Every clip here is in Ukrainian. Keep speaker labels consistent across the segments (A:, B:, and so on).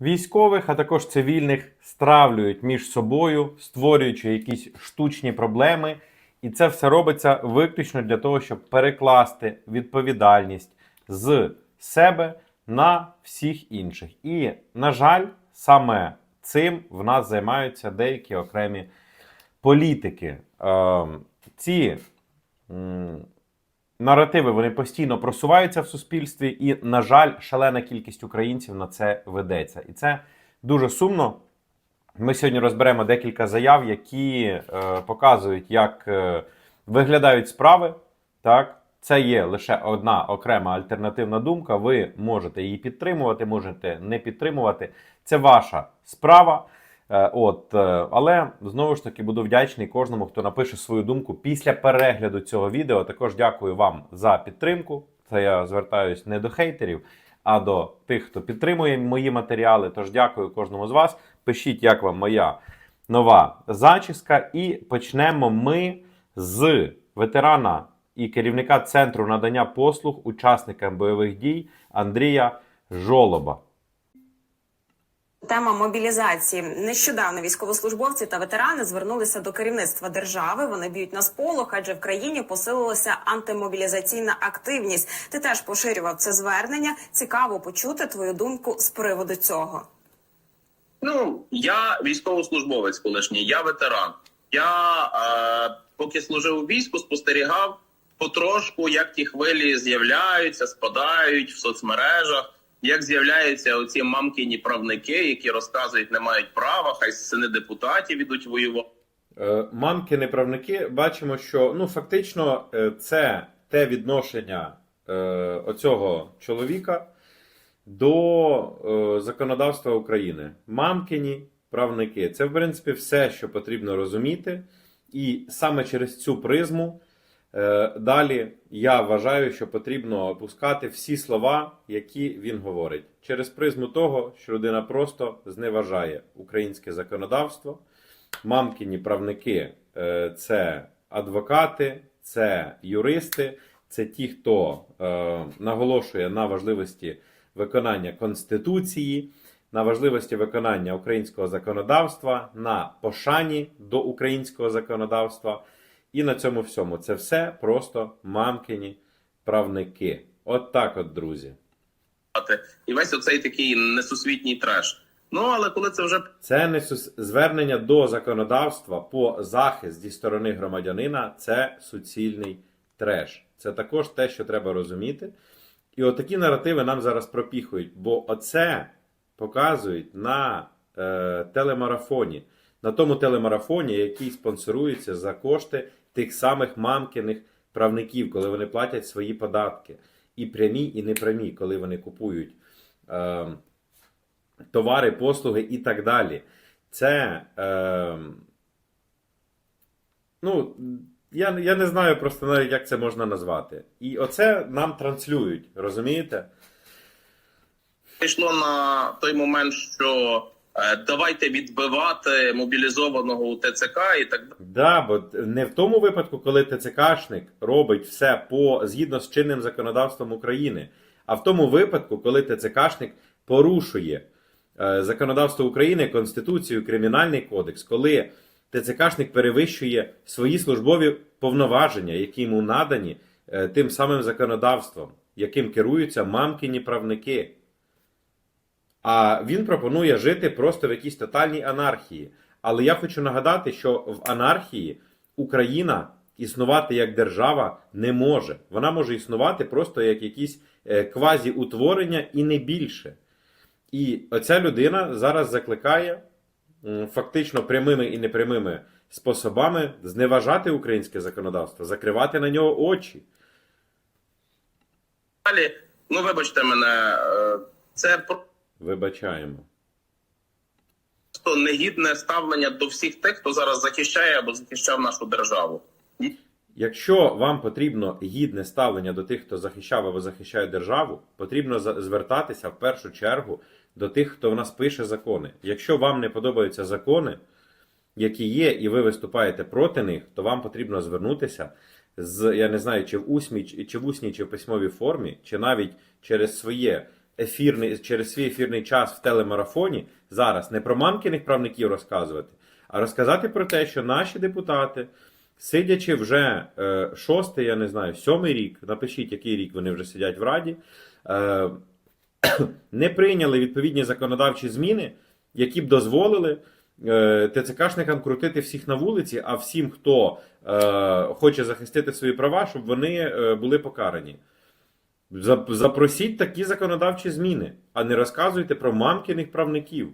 A: Військових, а також цивільних стравлюють між собою, створюючи якісь штучні проблеми. І це все робиться виключно для того, щоб перекласти відповідальність з себе на всіх інших. І, на жаль, саме цим в нас займаються деякі окремі політики. Ем, ці наративи вони постійно просуваються в суспільстві, і, на жаль, шалена кількість українців на це ведеться. І це дуже сумно. Ми сьогодні розберемо декілька заяв, які е, показують, як е, виглядають справи. Так, це є лише одна окрема альтернативна думка. Ви можете її підтримувати, можете не підтримувати. Це ваша справа. Е, От, е, але знову ж таки буду вдячний кожному, хто напише свою думку після перегляду цього відео. Також дякую вам за підтримку. Це я звертаюсь не до хейтерів, а до тих, хто підтримує мої матеріали. Тож дякую кожному з вас. Пишіть, як вам моя нова зачіска. І почнемо ми з ветерана і керівника центру надання послуг учасникам бойових дій Андрія Жолоба.
B: Тема мобілізації нещодавно військовослужбовці та ветерани звернулися до керівництва держави. Вони б'ють на сполох, адже в країні посилилася антимобілізаційна активність. Ти теж поширював це звернення. Цікаво почути твою думку з приводу цього.
C: Ну, я військовослужбовець колишній, я ветеран. Я е, поки служив у війську, спостерігав потрошку, як ті хвилі з'являються, спадають в соцмережах, як з'являються оці мамкині правники, які розказують, не мають права, хай сини депутатів ідуть воювати.
A: Е, Мамки неправники бачимо, що ну фактично е, це те відношення е, оцього чоловіка до е, законодавства України. Мамкині правники це в принципі все, що потрібно розуміти, і саме через цю призму. Е, Далі я вважаю, що потрібно опускати всі слова, які він говорить, через призму того, що людина просто зневажає українське законодавство. Мамкіні правники е, це адвокати, це юристи, це ті, хто е, наголошує на важливості виконання Конституції, на важливості виконання українського законодавства, на пошані до українського законодавства. І на цьому всьому це все просто мамкині правники. От так, от, друзі.
C: І весь оцей такий несусвітній треш. Ну але коли це вже
A: Це не сус- звернення до законодавства по захист зі сторони громадянина, це суцільний треш. Це також те, що треба розуміти. І отакі наративи нам зараз пропіхують, бо оце показують на е, телемарафоні, на тому телемарафоні, який спонсорується за кошти тих самих мамкиних правників, коли вони платять свої податки. І прямі, і непрямі, коли вони купують. Е, товари, послуги і так далі. Це. Е, ну, я, я не знаю просто навіть, як це можна назвати. І оце нам транслюють, розумієте?
C: йшло на той момент, що давайте відбивати мобілізованого у ТЦК і так далі.
A: Да, бо не в тому випадку, коли ТЦКшник робить все по згідно з чинним законодавством України, а в тому випадку, коли ТЦКшник порушує е, законодавство України, Конституцію, Кримінальний кодекс, коли ТЦКшник перевищує свої службові повноваження, які йому надані е, тим самим законодавством, яким керуються мамкині правники. А він пропонує жити просто в якійсь тотальній анархії. Але я хочу нагадати, що в анархії Україна існувати як держава не може. Вона може існувати просто як якісь е, квазі-утворення і не більше. І оця людина зараз закликає фактично прямими і непрямими способами зневажати українське законодавство, закривати на нього очі.
C: Ну, вибачте мене, е, це
A: Вибачаємо.
C: просто негідне ставлення до всіх тих, хто зараз захищає або захищав нашу державу.
A: Якщо вам потрібно гідне ставлення до тих, хто захищав або захищає державу, потрібно звертатися в першу чергу до тих, хто в нас пише закони. Якщо вам не подобаються закони, які є, і ви виступаєте проти них, то вам потрібно звернутися з, я не знаю, чи в усмій, чи чи в усній, чи в письмовій формі, чи навіть через своє ефірний, через свій ефірний час в телемарафоні зараз не про мамкиних правників розказувати, а розказати про те, що наші депутати, сидячи вже е, шостий, я не знаю, сьомий рік, напишіть, який рік вони вже сидять в Раді, е, не прийняли відповідні законодавчі зміни, які б дозволили е, ТЦКшникам крутити всіх на вулиці, а всім, хто е, хоче захистити свої права, щоб вони е, були покарані. За- Запросіть такі законодавчі зміни, а не розказуйте про мамкиних правників.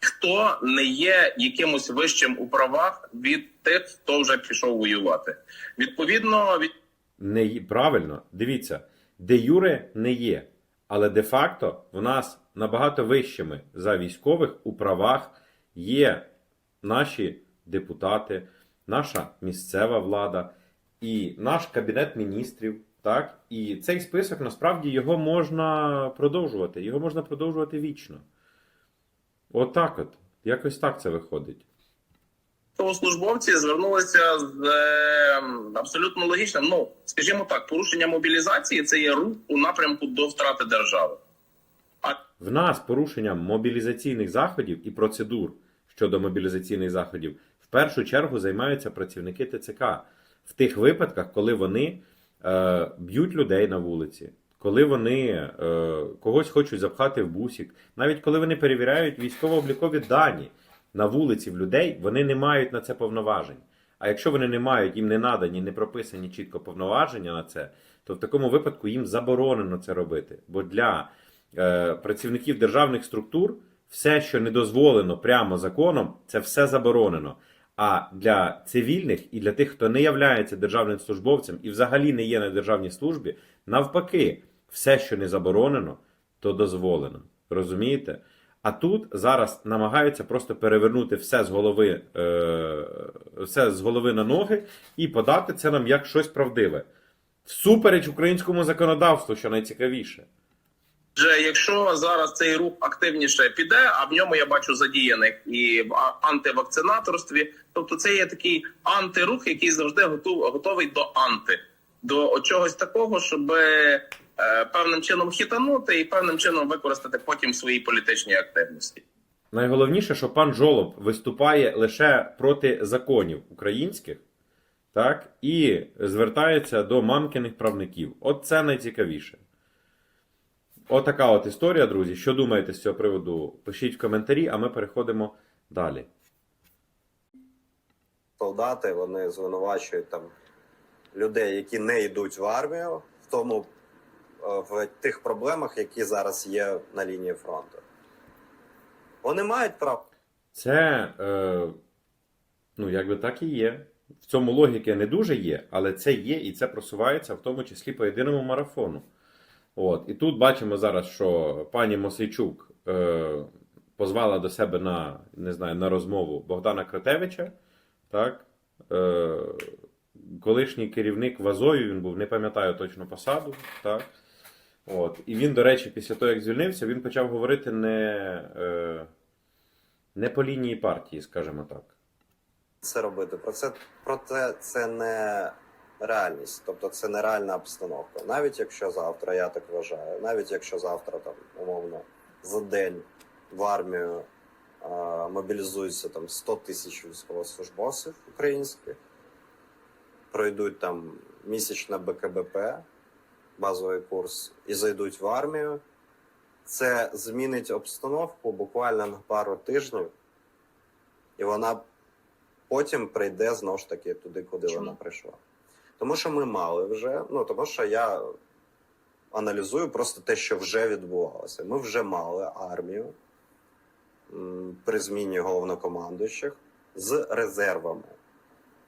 C: Хто не є якимось вищим у правах від тих, хто вже пішов воювати. Відповідно, від
A: Не є- правильно, дивіться, де юре не є, але де-факто в нас набагато вищими за військових у правах є наші депутати, наша місцева влада і наш кабінет міністрів. Так, і цей список насправді його можна продовжувати. Його можна продовжувати вічно. Отак от. Якось так це виходить.
C: військовослужбовці звернулися з е, абсолютно логічним. Ну, скажімо так, порушення мобілізації це є рух у напрямку до втрати держави. А
A: В нас порушенням мобілізаційних заходів і процедур щодо мобілізаційних заходів в першу чергу займаються працівники ТЦК в тих випадках, коли вони б'ють людей на вулиці, коли вони е, когось хочуть запхати в бусік, навіть коли вони перевіряють військово-облікові дані на вулиці в людей, вони не мають на це повноважень. А якщо вони не мають, їм не надані, не прописані чітко повноваження на це, то в такому випадку їм заборонено це робити. Бо для е, працівників державних структур все, що не дозволено прямо законом, це все заборонено. А для цивільних і для тих, хто не являється державним службовцем і взагалі не є на державній службі, навпаки, все, що не заборонено, то дозволено. Розумієте? А тут зараз намагаються просто перевернути все з голови, е, все з голови на ноги і подати це нам як щось правдиве. Всупереч українському законодавству, що найцікавіше.
C: Вже якщо зараз цей рух активніше піде, а в ньому я бачу задіяних і в антивакцинаторстві, тобто це є такий антирух, який завжди готов, готовий до анти, до чогось такого, щоб е, певним чином хитанути і певним чином використати потім в своїй політичній активності.
A: Найголовніше, що пан Жолоб виступає лише проти законів українських, так, і звертається до мамкиних правників. От це найцікавіше. Отака от історія, друзі. Що думаєте з цього приводу? Пишіть в коментарі, а ми переходимо далі.
D: солдати вони звинувачують там людей, які не йдуть в армію, в тому е, в тих проблемах, які зараз є на лінії фронту. Вони мають право.
A: Це, е, ну, якби так і є. В цьому логіки не дуже є, але це є і це просувається в тому числі по єдиному марафону. От. І тут бачимо зараз, що пані Мосейчук е, позвала до себе на, не знаю, на розмову Богдана Кратевича. Так? Е, колишній керівник Вазою, він був, не пам'ятаю точно посаду. Так? От. І він, до речі, після того, як звільнився, він почав говорити не, е, не по лінії партії, скажімо так.
D: це робити. Про це проте це не реальність, тобто це не реальна обстановка. Навіть якщо завтра, я так вважаю, навіть якщо завтра там умовно за день в армію а, мобілізується там 100 тисяч військовослужбовців українських, пройдуть там місячне БКБП, базовий курс, і зайдуть в армію. Це змінить обстановку буквально на пару тижнів, і вона потім прийде знову ж таки туди, куди
B: Чому?
D: вона прийшла. Тому що ми мали вже, ну тому що я аналізую просто те, що вже відбувалося. Ми вже мали армію при зміні головнокомандуючих з резервами.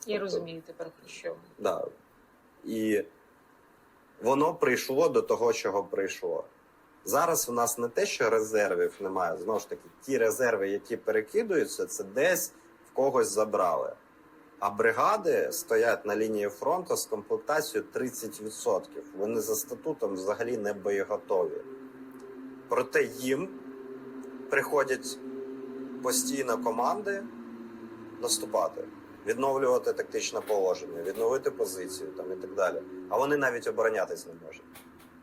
E: Я розумію тепер про що.
D: Да. І воно прийшло до того, чого прийшло. Зараз у нас не те, що резервів немає. Знову ж таки, ті резерви, які перекидуються, це десь в когось забрали. А бригади стоять на лінії фронту з комплектацією 30%. Вони за статутом взагалі не боєготові. Проте їм приходять постійно команди наступати, відновлювати тактичне положення, відновити позицію там і так далі. А вони навіть оборонятись не можуть.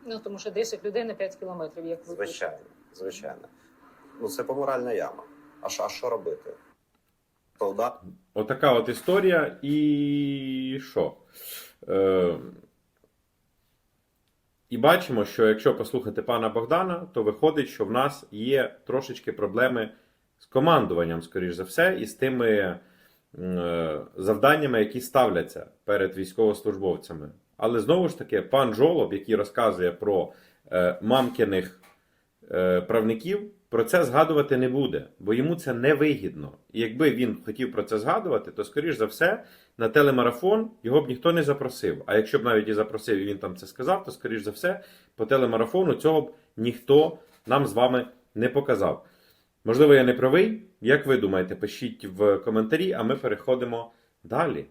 E: Ну тому що 10 людей на 5 кілометрів, як ви
D: Звичайно, звичайно. Ну це помиральна яма. А що, а що робити? Солдат?
A: Отака от історія, і що? Е, і бачимо, що якщо послухати пана Богдана, то виходить, що в нас є трошечки проблеми з командуванням, скоріш за все, і з тими е, завданнями, які ставляться перед військовослужбовцями. Але знову ж таки, пан Жолоб, який розказує про е, мамкиних е, правників, про це згадувати не буде, бо йому це не вигідно. І якби він хотів про це згадувати, то скоріш за все на телемарафон його б ніхто не запросив. А якщо б навіть і запросив, і він там це сказав, то скоріш за все по телемарафону цього б ніхто нам з вами не показав. Можливо, я не правий. Як ви думаєте, пишіть в коментарі, а ми переходимо далі.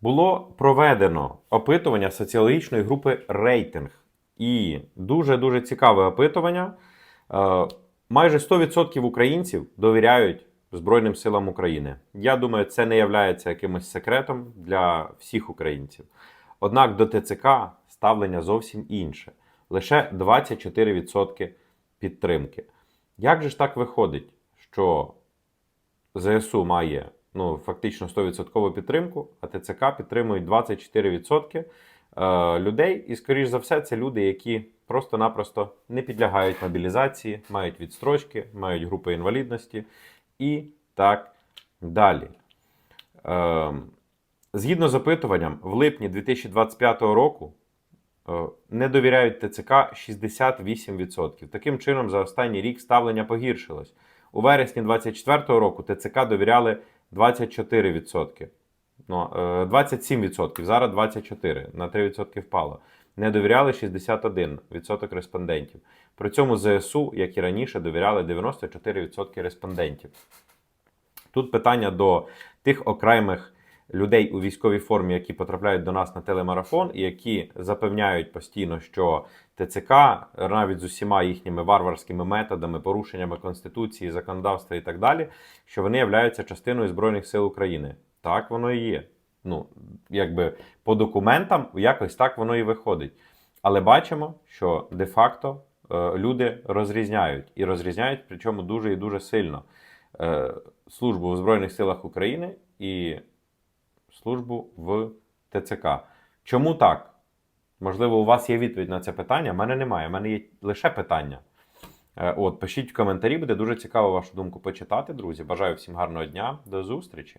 A: Було проведено опитування соціологічної групи рейтинг. І дуже-дуже цікаве опитування. Е, Майже 100% українців довіряють Збройним силам України. Я думаю, це не є якимось секретом для всіх українців. Однак до ТЦК ставлення зовсім інше. Лише 24% підтримки. Як же ж так виходить, що ЗСУ має ну, фактично 100% підтримку, а ТЦК підтримують 24% е, людей. І, скоріш за все, це люди, які просто-напросто не підлягають мобілізації, мають відстрочки, мають групи інвалідності і так далі. Е, згідно з опитуванням, в липні 2025 року е, не довіряють ТЦК 68%. Таким чином, за останній рік ставлення погіршилось. У вересні 2024 року ТЦК довіряли 24%. Ну, е, 27%, зараз 24%, на 3% впало. Не довіряли 61% респондентів. При цьому ЗСУ, як і раніше, довіряли 94% респондентів. Тут питання до тих окремих людей у військовій формі, які потрапляють до нас на телемарафон, і які запевняють постійно, що ТЦК навіть з усіма їхніми варварськими методами, порушеннями конституції, законодавства і так далі, що вони являються частиною Збройних сил України. Так воно і є. Ну, якби по документам якось так воно і виходить. Але бачимо, що де-факто е, люди розрізняють і розрізняють, причому дуже і дуже сильно е, службу в Збройних силах України і службу в ТЦК. Чому так? Можливо, у вас є відповідь на це питання. У мене немає. У мене є лише питання. Е, От, пишіть в коментарі, буде дуже цікаво вашу думку почитати, друзі. Бажаю всім гарного дня. До зустрічі!